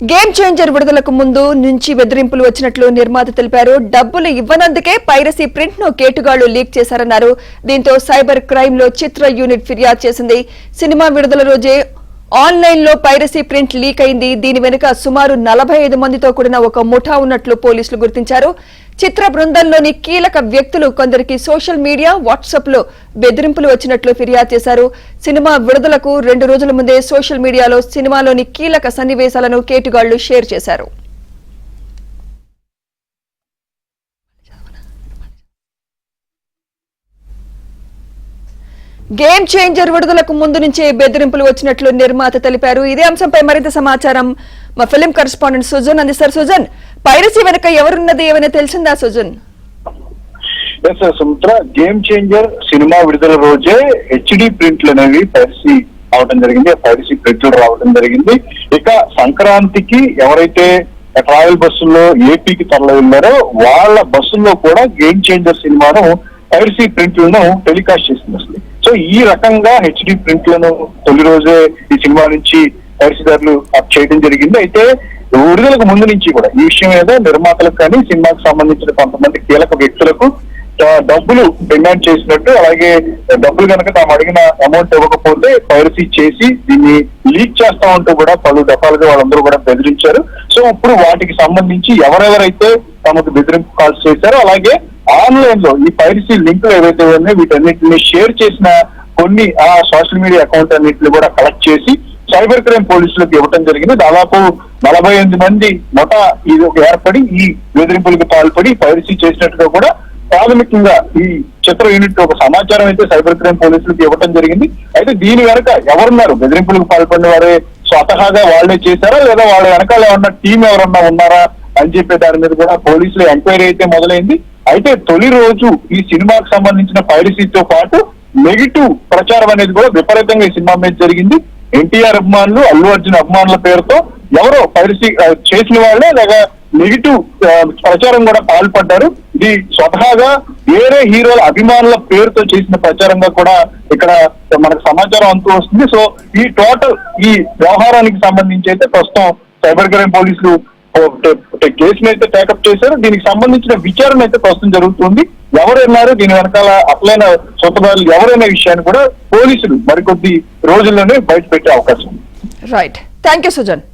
Game changer విడుదలకు ముందు నుంచి బెదిరింపులు వచ్చినట్లు నిర్మాత తెలిపారు. డబ్బులు ఇవ్వనందుకే పైరసీ ప్రింట్ను కేటుగాళ్ళు లీక్ చేశారన్నారు. దీంతో సైబర్ క్రైమ్లో చిత్ర యూనిట్ ఫిర్యాదు చేసింది. సినిమా విడుదల రోజే ఆన్లైన్లో పైరసీ ప్రింట్ లీక్ అయింది. దీని వెనుక సుమారు నలభై ఐదు మందితో కూడిన ఒక ముఠా ఉన్నట్లు పోలీసులు గుర్తించారు. చిత్ర బృందంలోని కీలక వ్యక్తులు కొందరికి సోషల్ మీడియా వాట్సాప్లో బెదిరింపులు వచ్చినట్లు ఫిర్యాదు చేశారు. సినిమా విడుదలకు రెండు రోజుల ముందే సోషల్ మీడియాలో సినిమాలోని కీలక సన్నివేశాలను కేటుగాళ్ళు షేర్ చేశారు. గేమ్ చేంజర్ విడుదలకు ముందు నుంచే బెదిరింపులు వచ్చినట్లు నిర్మాత తెలిపారు. ఇదే అంశంపై మరింత సమాచారం మా ఫిలిం కరెస్పాండెంట్ సుజన్ అందిస్తారు సుజన్ పైరసీ వెనుక ఎవరున్నది ఏమైనా తెలిసిందా Sujan? Yes Sumitra game changer cinema విడుదల రోజే హెచ్డి ప్రింట్లు అనేవి పైరసీ అవడం జరిగింది. పైరసీ ప్రింట్లు రావడం జరిగింది. ఇక సంక్రాంతికి ఎవరైతే ట్రావెల్ బస్సుల్లో ఏపీకి తరలి వెళ్ళారో వాళ్ళ బస్సుల్లో కూడా గేమ్ చేంజర్ సినిమాను పైరసీ ప్రింట్లను టెలికాస్ట్ చేసింది. సో ఈ రకంగా హెచ్డి ప్రింట్లను తొలి రోజే ఈ సినిమా నుంచి పైరసీదారులు అప్ చేయడం జరిగింది. అయితే విడుదలకు ముందు నుంచి కూడా ఈ విషయం మీద నిర్మాతలకు కానీ సినిమాకు సంబంధించిన కొంతమంది కీలక వ్యక్తులకు డబ్బులు డిమాండ్ చేసినట్టు అలాగే డబ్బులు కనుక తాము అడిగిన అమౌంట్ ఇవ్వకపోతే పైరసీ చేసి దీన్ని లీక్ చేస్తా ఉంటూ కూడా పలు దఫాలుగా వాళ్ళందరూ కూడా బెదిరించారు. సో ఇప్పుడు వాటికి సంబంధించి ఎవరెవరైతే తమకు బెదిరింపు కాల్స్ చేశారో అలాగే ఆన్లైన్లో ఈ పైరసీ లింకులు ఏవైతే ఉన్నాయో వీటన్నిటిని షేర్ చేసిన కొన్ని ఆ సోషల్ మీడియా అకౌంట్ అన్నింటిని కూడా కలెక్ట్ చేసి సైబర్ క్రైమ్ పోలీసులకు ఇవ్వడం జరిగింది. దాదాపు నలభై ఎనిమిది మంది మొట ఇది ఒక ఏర్పడి ఈ బెదిరింపులకు పాల్పడి పైరసీ చేసినట్టుగా కూడా ప్రాథమికంగా ఈ చిత్ర యూనిట్ ఒక సమాచారం అయితే సైబర్ క్రైమ్ పోలీసులకు ఇవ్వడం జరిగింది. అయితే దీని వెనక ఎవరున్నారు? బెదిరింపులకు పాల్పడిన వారే స్వతహాగా వాళ్ళే చేశారా? లేదా వాళ్ళ వెనకాల ఏమన్నా టీం ఎవరన్నా ఉన్నారా? అని చెప్పే దాని మీద కూడా పోలీసులు ఎంక్వైరీ అయితే మొదలైంది. అయితే తొలి రోజు ఈ సినిమాకు సంబంధించిన పైరసీతో పాటు నెగిటివ్ ప్రచారం అనేది కూడా విపరీతంగా ఈ సినిమా మీద జరిగింది. ఎన్టీఆర్ అభిమానులు అల్లు అర్జున్ అభిమానుల పేరుతో ఎవరో పైరసీ చేసిన వాళ్ళే లేదా నెగిటివ్ ప్రచారం కూడా పాల్పడ్డారు. ఇది స్వతహాగా వేరే హీరోల అభిమానుల పేరుతో చేసిన ప్రచారంగా కూడా ఇక్కడ మనకు సమాచారం అంతూ వస్తుంది. సో ఈ టోటల్ ఈ వ్యవహారానికి సంబంధించి అయితే ప్రస్తుతం సైబర్ క్రైమ్ పోలీసులు కేసును అయితే టేకప్ చేశారు. దీనికి సంబంధించిన విచారణ అయితే ప్రస్తుతం జరుగుతుంది. ఎవరున్నారు దీని వెనకాల అసలైన సొంతదారులు ఎవరైన విషయాన్ని కూడా పోలీసులు మరికొద్ది రోజుల్లోనే బయట పెట్టే అవకాశం ఉంది. Right thank you Sujan